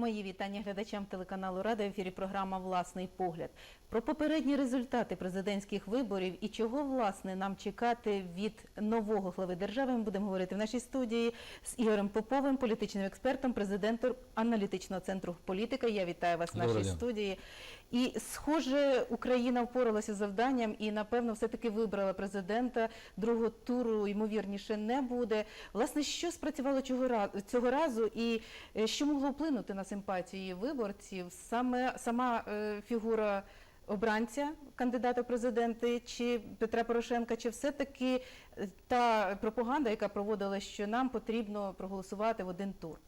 Мої вітання глядачам телеканалу Рада в ефірі програма Власний погляд про попередні результати президентських виборів і чого власне нам чекати від нового глави держави. Ми будемо говорити в нашій студії з Ігорем Поповим, політичним експертом, президентом аналітичного центру політика. Я вітаю вас в нашій студії. І схоже, Україна впоралася з завданням і напевно все таки вибрала президента. Другого туру ймовірніше не буде. Власне, що спрацювало цього разу, і е, що могло вплинути на симпатії виборців? Саме сама е, фігура обранця кандидата в президенти чи Петра Порошенка, чи все таки та пропаганда, яка проводила, що нам потрібно проголосувати в один тур?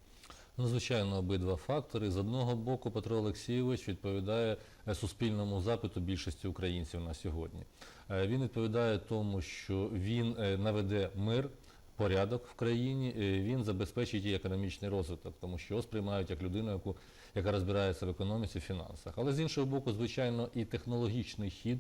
Ну, звичайно, обидва фактори. З одного боку, Петро Олексійович відповідає е, суспільному запиту більшості українців на сьогодні. Е, Він відповідає тому, що він е, наведе мир, порядок в країні, він забезпечить і економічний розвиток, тому що його сприймають як людину, яку, яка розбирається в економіці, фінансах. Але з іншого боку, звичайно, і технологічний хід.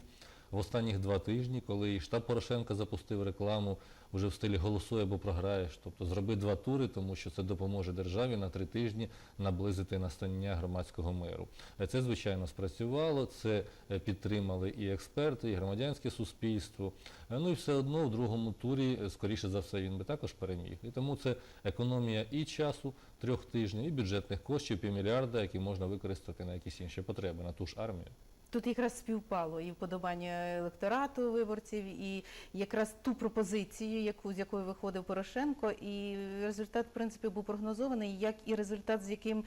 В останніх два тижні, коли і штаб Порошенка запустив рекламу вже в стилі голосуй або програєш, тобто зроби два тури, тому що це допоможе державі на три тижні наблизити настання громадського миру. Це звичайно спрацювало, це е, підтримали і експерти, і громадянське суспільство. Е, Ну і все одно в другому турі, е, скоріше за все, він би також переміг. І тому це економія і часу трьох тижнів, і бюджетних коштів півмільярда, які можна використати на якісь інші потреби, на ту ж армію. Тут якраз співпало і вподобання електорату виборців, і якраз ту пропозицію, яку з якою виходив Порошенко, і результат, в принципі, був прогнозований, як і результат, з яким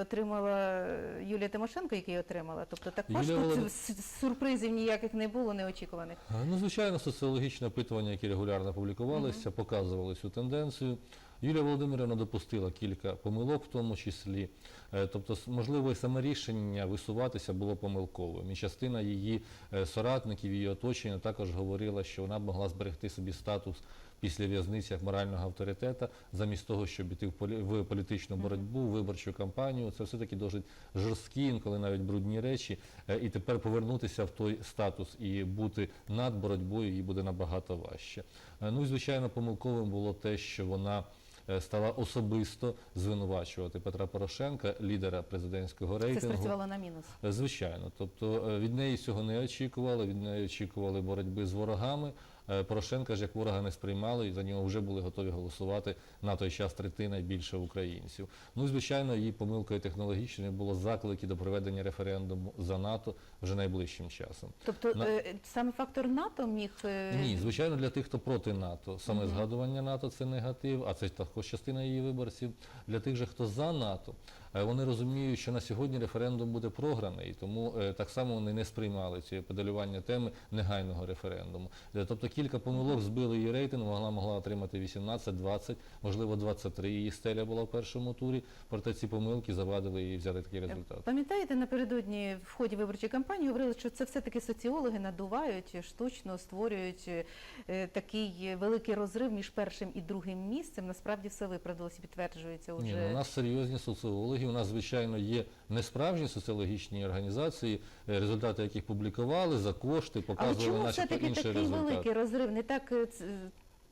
отримала Юлія Тимошенко, який отримала. Тобто також Юлія тут сюрпризів ніяких не було, неочікуваних. Е, Ну, звичайно, соціологічні опитування, які регулярно публікувалися, показували цю тенденцію. Юлія Володимирівна допустила кілька помилок, в тому числі. Е, Тобто, с- можливо, і саме рішення висуватися було помилковим. І частина її е, соратників, її оточення також говорила, що вона б могла зберегти собі статус після в'язниці як морального авторитета, замість того, щоб іти в полі- в політичну боротьбу, виборчу кампанію. Це все-таки досить жорсткі, інколи навіть брудні речі. Е, І тепер повернутися в той статус і бути над боротьбою їй буде набагато важче. Е, Ну і звичайно, помилковим було те, що вона е, стала особисто звинувачувати Петра Порошенка, лідера президентського Це рейтингу. спрацювало на мінус. Звичайно, тобто від неї цього не очікували, від неї очікували боротьби з ворогами. Е, Порошенка ж як ворога не сприймали і за нього вже були готові голосувати на той час третина і більше українців. Ну і звичайно, її помилкою технологічною було заклики до проведення референдуму за НАТО вже найближчим часом. Тобто На- е, саме фактор НАТО міг е, Ні, звичайно, для тих, хто проти НАТО, саме згадування НАТО це негатив, а це також частина її виборців. Для тих же, хто за НАТО, вони розуміють, що на сьогодні референдум буде програний, тому е, так само вони не сприймали ці педалювання теми негайного референдуму. Е, Тобто кілька помилок збили її рейтинг, вона могла отримати 18, 20, можливо 23 її стеля була в першому турі, проте ці помилки завадили їй взяти такий результат. Пам'ятаєте, напередодні в ході виборчої кампанії говорили, що це все-таки соціологи надувають, штучно створюють е, такий великий розрив між першим і другим місцем. Насправді все виправдалося підтверджується уже. ну, у нас серйозні соціологи. У нас, звичайно, є несправжні соціологічні організації, е, результати яких публікували за кошти, Але показували чому начебто все-таки інший такий великий розрив? Не так е,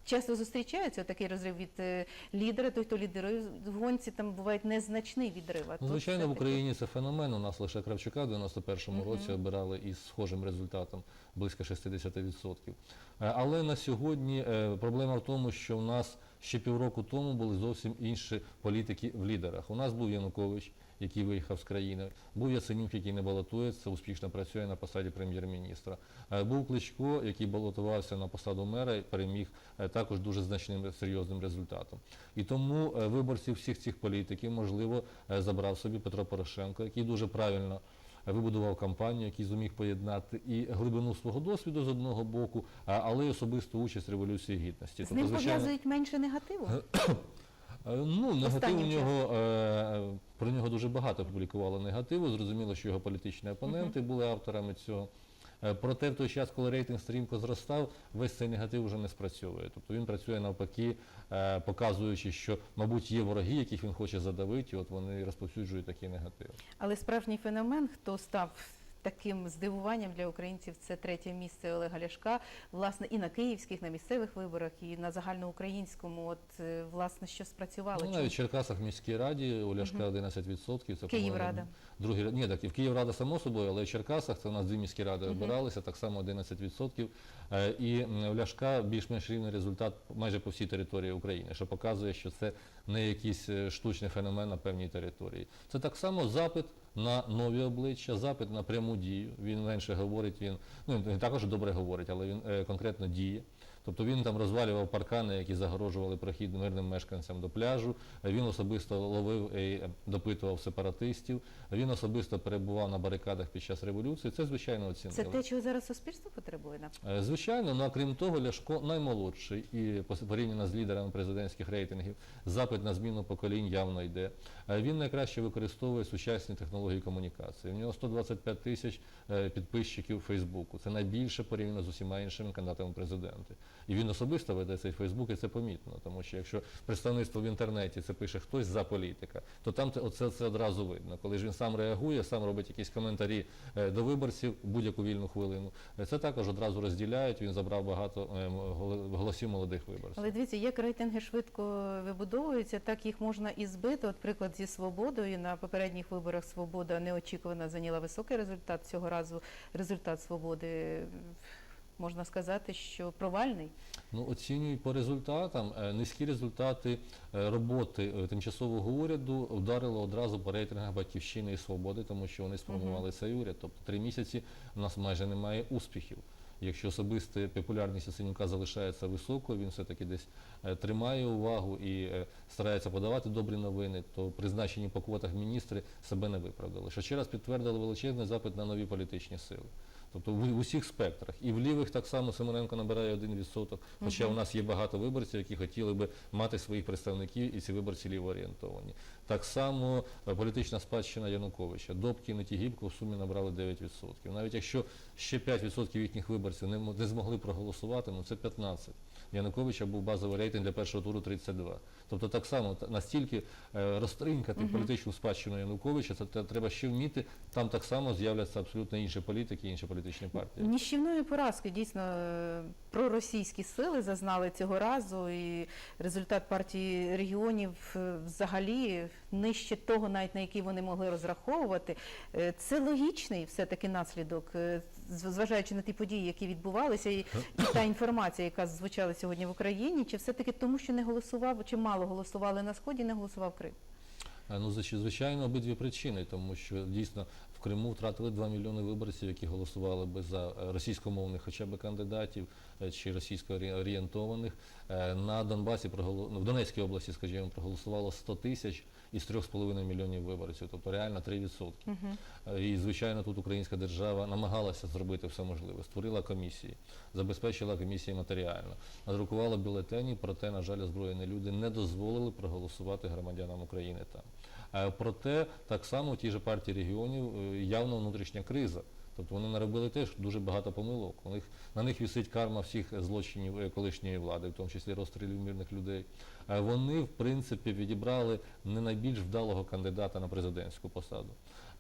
часто зустрічається такий розрив від е, лідера, той, хто лідерує в гонці, там буває незначний відрив. Ну, звичайно, в Україні це феномен. У нас лише Кравчука в 91-му році обирали із схожим результатом близько 60%. Е, Але на сьогодні проблема в тому, що в нас ще півроку тому були зовсім інші політики в лідерах. У нас був Янукович, який виїхав з країни, був Яценюк, який не балотується, успішно працює на посаді прем'єр-міністра. Е, Був Кличко, який балотувався на посаду мера і переміг е, також дуже значним серйозним результатом. І тому е, виборці всіх цих політиків, можливо, забрав собі Петро Порошенко, який дуже правильно вибудував кампанію, який зуміг поєднати і глибину свого досвіду з одного боку, але й особисту участь в революції гідності. з ним пов'язують менше негативу. Е, Ну, негатив у нього е, про нього дуже багато публікувало негативу. Зрозуміло, що його політичні опоненти були авторами цього. Е, Проте в той час, коли рейтинг стрімко зростав, весь цей негатив вже не спрацьовує. Тобто він працює навпаки, е, показуючи, що, мабуть, є вороги, яких він хоче задавити, і от вони розповсюджують такий негатив. Але справжній феномен, хто став таким здивуванням для українців це третє місце Олега Ляшка, власне, і на київських, на місцевих виборах, і на загальноукраїнському. От е, власне, що спрацювало? Ну, навіть в Черкасах в міській раді у Ляшка 11%. Це, Київрада. Другий, ні, так і в Київрада само собою, але в Черкасах це у нас дві міські ради обиралися, так само 11%. Е, І у Ляшка більш-менш рівний результат майже по всій території України, що показує, що це не якийсь е, штучний феномен на певній території. Це так само запит на нові обличчя, запит на пряму дію. Він менше говорить, він ну він також добре говорить, але він е, конкретно діє. Тобто він там розвалював паркани, які загорожували прохід мирним мешканцям до пляжу. Він особисто ловив і е, допитував сепаратистів. Він особисто перебував на барикадах під час революції. Це звичайно оцінили. Це те, чого зараз суспільство потребує напевно? Е, Звичайно, ну а крім того, Ляшко наймолодший і порівняно з лідерами президентських рейтингів, запит на зміну поколінь явно йде. Е, Він найкраще використовує сучасні технології комунікації. У нього 125 тисяч підписчиків Фейсбуку. Це найбільше порівняно з усіма іншими кандидатами президенти. І він особисто веде цей Фейсбук, і це помітно, тому що якщо представництво в інтернеті це пише хтось за політика, то там це, це одразу видно. Коли ж він сам реагує, сам робить якісь коментарі е, до виборців будь-яку вільну хвилину. Е, Це також одразу розділяють. Він забрав багато е, голосів молодих виборців. Але дивіться, як рейтинги швидко вибудовуються, так їх можна і збити. От приклад зі свободою на попередніх виборах свобода неочікувано зайняла високий результат. Цього разу результат свободи можна сказати, що провальний. Ну, оцінюють по результатам. Е, Низькі результати е, роботи е, тимчасового уряду вдарило одразу по рейтингах Батьківщини і Свободи, тому що вони сформували цей уряд. Тобто три місяці у нас майже немає успіхів. Якщо особиста популярність Яценюка залишається високою, він все-таки десь тримає увагу і старається подавати добрі новини, то призначені по квотах міністри себе не виправдали. Що ще раз підтвердили величезний запит на нові політичні сили. Тобто в, в усіх спектрах. І в лівих так само Симоненко набирає 1%, хоча у нас є багато виборців, які хотіли би мати своїх представників, і ці виборці лівоорієнтовані. Так само е, політична спадщина Януковича. Добкін і Тігіпко в сумі набрали 9%. Навіть якщо ще 5% їхніх виборців не змогли проголосувати, ну це 15%. Януковича був базовий рейтинг для першого туру 32. Тобто так само настільки е, розтринкати політичну спадщину Януковича, це, треба ще вміти. Там так само з'являться абсолютно інші політики, інші політичні партії. Ніщівної поразки дійсно е, проросійські сили зазнали цього разу, і результат партії регіонів е, взагалі нижче того, навіть на який вони могли розраховувати. Це логічний все-таки наслідок, е, з- зважаючи на ті події, які відбувалися, і, і та інформація, яка звучала сьогодні в Україні, чи все-таки тому, що не голосував, чи мало голосували на сході, не голосував Крим. Е, Ну, звич- звичайно, обидві причини, тому що дійсно Криму втратили 2 мільйони виборців, які голосували би за е, російськомовних хоча б кандидатів е, чи російсько-орієнтованих. Е, На Донбасі ну, в Донецькій області, скажімо, проголосувало 100 тисяч із 3,5 мільйонів виборців, тобто реально 3%. Е, І, звичайно, тут українська держава намагалася зробити все можливе. Створила комісії, забезпечила комісії матеріально, надрукувала бюлетені, проте, на жаль, озброєні люди не дозволили проголосувати громадянам України там. Проте так само в тій же партії регіонів явно внутрішня криза. Тобто вони наробили теж дуже багато помилок. У них, на них вісить карма всіх злочинів е, колишньої влади, в тому числі розстрілів мирних людей. Е, Вони, в принципі, відібрали не найбільш вдалого кандидата на президентську посаду.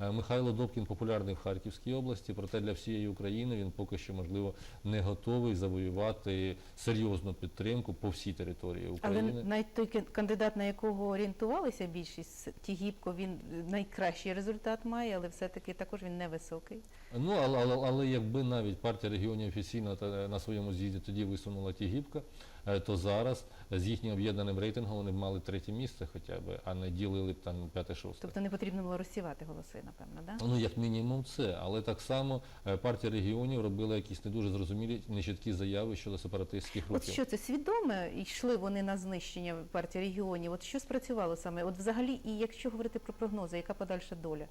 Е, Михайло Добкін популярний в Харківській області, проте для всієї України він поки що, можливо, не готовий завоювати серйозну підтримку по всій території Але України. навіть той кандидат, на якого орієнтувалися більшість, Тігіпко, він найкращий результат має, але все-таки також він невисокий. Ну, але, але, але якби навіть партія регіонів офіційно на своєму з'їзді тоді висунула Тігіпка, то зараз з їхнім об'єднаним рейтингом вони б мали третє місце хоча б, а не ділили б там п'яте-шосте. Тобто не потрібно було розсівати голоси, напевно, да? Ну, як мінімум це, але так само е, партія регіонів робила якісь не дуже зрозумілі, нечіткі заяви щодо сепаратистських От що це свідоме йшли вони на знищення партії регіонів? От що спрацювало саме? От взагалі, і якщо говорити про прогнози, яка подальша доля?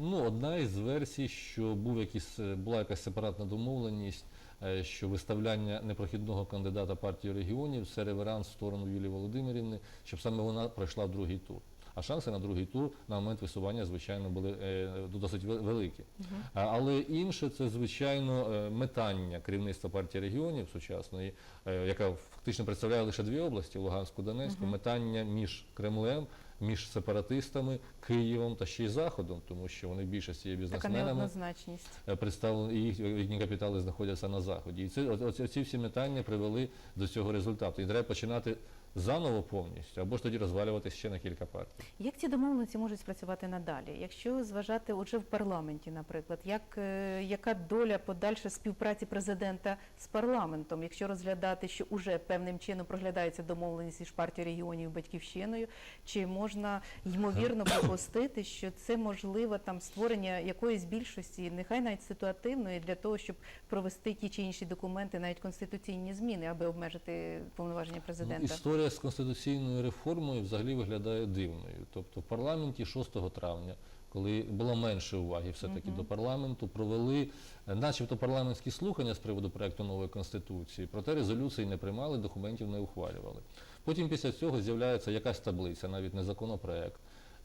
Ну, одна із версій, що був якийсь, е, була якась сепаратна домовленість, е, що виставляння непрохідного кандидата партії регіонів це реверанс в сторону Юлії Володимирівни, щоб саме вона пройшла в другий тур. А шанси на другий тур на момент висування, звичайно, були е, досить ве- великі. А, Але інше це, звичайно, метання керівництва партії регіонів сучасної, яка фактично представляє лише дві області Луганську, Донецьку, метання між Кремлем між сепаратистами, Києвом та ще й Заходом, тому що вони в більшості є бізнесменами. Е, представлені і їхні капітали знаходяться на заході. І це оці, оці всі метання привели до цього результату. І треба починати заново повністю, або ж тоді розвалюватися ще на кілька партій. Як ці домовленості можуть спрацювати надалі? Якщо зважати уже в парламенті, наприклад, як, е, яка доля подальша співпраці президента з парламентом, якщо розглядати, що уже певним чином проглядається домовленість між партією регіонів і батьківщиною, чи можна ймовірно припустити, що це можливо там створення якоїсь більшості, нехай навіть ситуативної, для того, щоб провести ті чи інші документи, навіть конституційні зміни, аби обмежити повноваження Ну, президента? Історія з конституційною реформою взагалі виглядає дивною. Тобто в парламенті 6 травня, коли було менше уваги все-таки Мгм. до парламенту, провели е, начебто парламентські слухання з приводу проекту нової конституції, проте резолюції не приймали, документів не ухвалювали. Потім після цього з'являється якась таблиця, навіть не законопроект,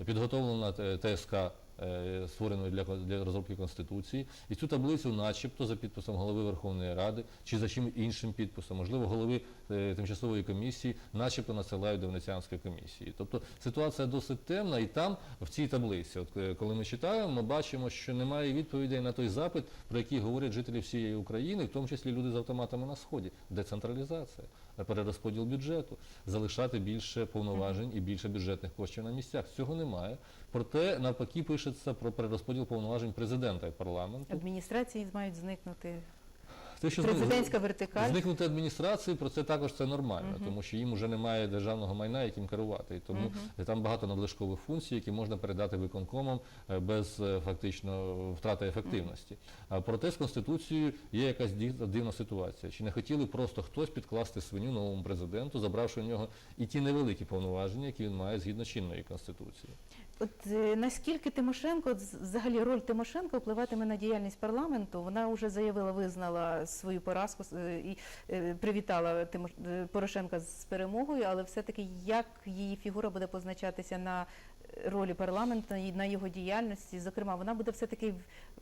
підготовлена е, ТСК, е, створеною для, для розробки Конституції, і цю таблицю, начебто, за підписом голови Верховної Ради чи за чим іншим підписом, можливо, голови е, тимчасової комісії, начебто надсилають до Венеціанської комісії. Тобто ситуація досить темна, і там, в цій таблиці, от е, коли ми читаємо, ми бачимо, що немає відповідей на той запит, про який говорять жителі всієї України, в тому числі люди з автоматами на сході. Децентралізація, перерозподіл бюджету, залишати більше повноважень і більше бюджетних коштів на місцях. Цього немає. Проте навпаки пишеться про перерозподіл повноважень президента і парламенту. Адміністрації мають зникнути. Те, що Президентська вертикаль. Зникнути адміністрації, про це також це нормально, Мгм. тому що їм вже немає державного майна, яким керувати. І тому Мгм. там багато надлишкових функцій, які можна передати виконкомам е, без е, фактично втрати ефективності. А проте з конституцією є якась дивна ситуація. Чи не хотіли просто хтось підкласти свиню новому президенту, забравши у нього і ті невеликі повноваження, які він має згідно чинної конституції. От е, наскільки Тимошенко, взагалі роль Тимошенко впливатиме на діяльність парламенту? Вона вже заявила, визнала свою поразку е, і е, привітала Порошенка з перемогою, але все-таки як її фігура буде позначатися на ролі парламенту і на його діяльності? Зокрема, вона буде все-таки в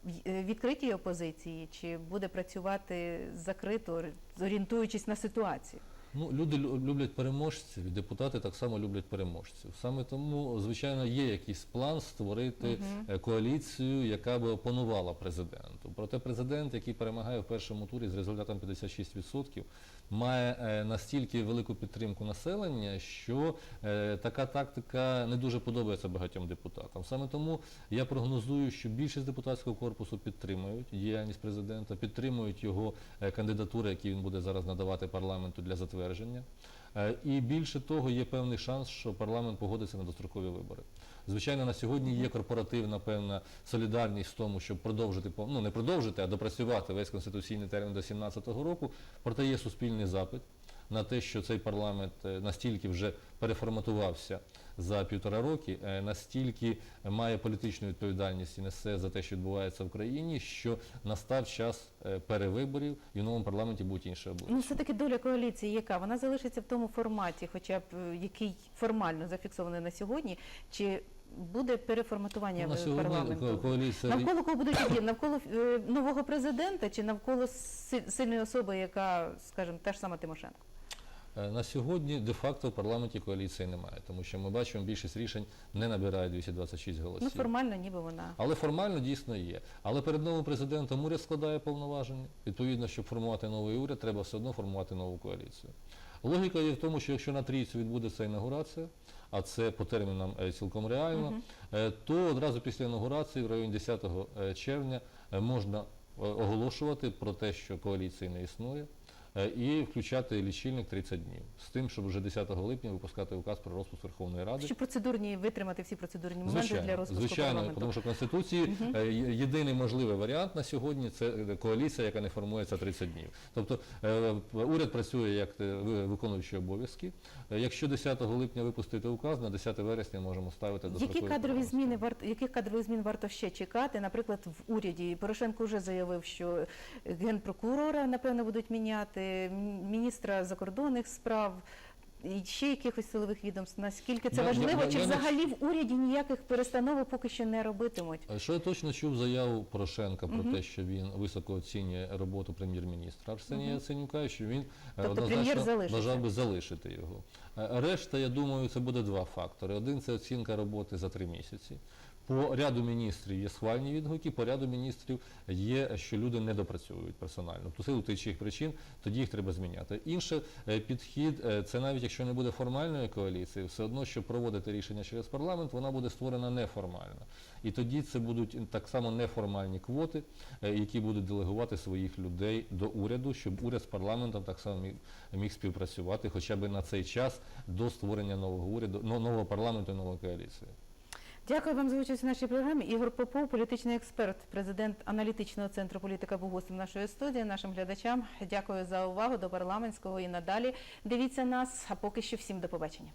в- відкритій опозиції чи буде працювати закрито, орієнтуючись на ситуацію? Ну, люди люблять переможців, і депутати так само люблять переможців. Саме тому, звичайно, є якийсь план створити е, коаліцію, яка би опонувала президенту. Проте президент, який перемагає в першому турі з результатом 56%, має е, настільки велику підтримку населення, що е, така тактика не дуже подобається багатьом депутатам. Саме тому я прогнозую, що більшість депутатського корпусу підтримують діяльність президента, підтримують його е, кандидатури, які він буде зараз надавати парламенту для затвердження. Е, І більше того, є певний шанс, що парламент погодиться на дострокові вибори. Звичайно, на сьогодні є корпоративна певна солідарність в тому, щоб продовжити ну не продовжити, а допрацювати весь конституційний термін до 2017 року. Проте є суспільний запит на те, що цей парламент е, настільки вже переформатувався за півтора роки, е, настільки має політичну відповідальність і несе за те, що відбувається в країні, що настав час е, перевиборів і в новому парламенті будуть інші обличчя. Ну, все-таки доля коаліції яка? Вона залишиться в тому форматі, хоча б який формально зафіксований на сьогодні, чи буде переформатування Ну, на парламенту? коаліція Навколо кого будуть діяти? Навколо нового президента чи навколо сильної особи, яка, скажімо, та ж сама Тимошенко? Е, На сьогодні де-факто в парламенті коаліції немає, тому що ми бачимо, більшість рішень не набирає 226 голосів. Ну, формально ніби вона. Але формально дійсно є. Але перед новим президентом уряд складає повноваження. Відповідно, щоб формувати новий уряд, треба все одно формувати нову коаліцію. Логіка є в тому, що якщо на трійцю відбудеться інаугурація, а це по термінам е, цілком реально, е, то одразу після інаугурації, в районі 10 е, червня, можна оголошувати про те, що коаліції не існує. Е, І включати лічильник 30 днів з тим, щоб вже 10 липня випускати указ про розпуск Верховної Ради. Щоб процедурні витримати всі процедурні моменти для Звичайно, розпуску звичайно, парламенту. тому що в Конституції е, єдиний можливий варіант на сьогодні це е, коаліція, яка не формується 30 днів. Тобто уряд працює як ви- виконуючий обов'язки. Якщо 10 липня випустити указ, на 10 вересня можемо ставити до Які кадрові зміни варто яких кадрових змін варто ще чекати? Наприклад, в уряді Порошенко вже заявив, що генпрокурора напевно будуть міняти, міністра закордонних справ. і ще якихось силових відомств? Наскільки це Я- я- важливо? я- Чи я взагалі в уряді ніяких перестановок поки що не робитимуть? Е, Що я точно чув заяву Порошенка про Мгм. те, що він високо оцінює роботу прем'єр-міністра Арсенія. Яценюка, і що він е, Тобто однозначно бажав би залишити його. Е, Решта, я думаю, це буде два фактори. Один це оцінка роботи за три місяці. По ряду міністрів є схвальні відгуки, по ряду міністрів є, що люди не допрацьовують персонально. В силу тих чи інших причин, тоді їх треба зміняти. Інший е, підхід, е, це навіть якщо не буде формальної коаліції, все одно, щоб проводити рішення через парламент, вона буде створена неформально. І тоді це будуть так само неформальні квоти, е, які будуть делегувати своїх людей до уряду, щоб уряд з парламентом так само міг співпрацювати хоча б на цей час до створення нового уряду, нового парламенту нової коаліції. Дякую вам за участь в нашій програмі. Ігор Попов, політичний експерт, президент аналітичного центру політика був гостем нашої студії. Нашим глядачам дякую за увагу до парламентського і надалі. Дивіться нас. А поки що всім до побачення.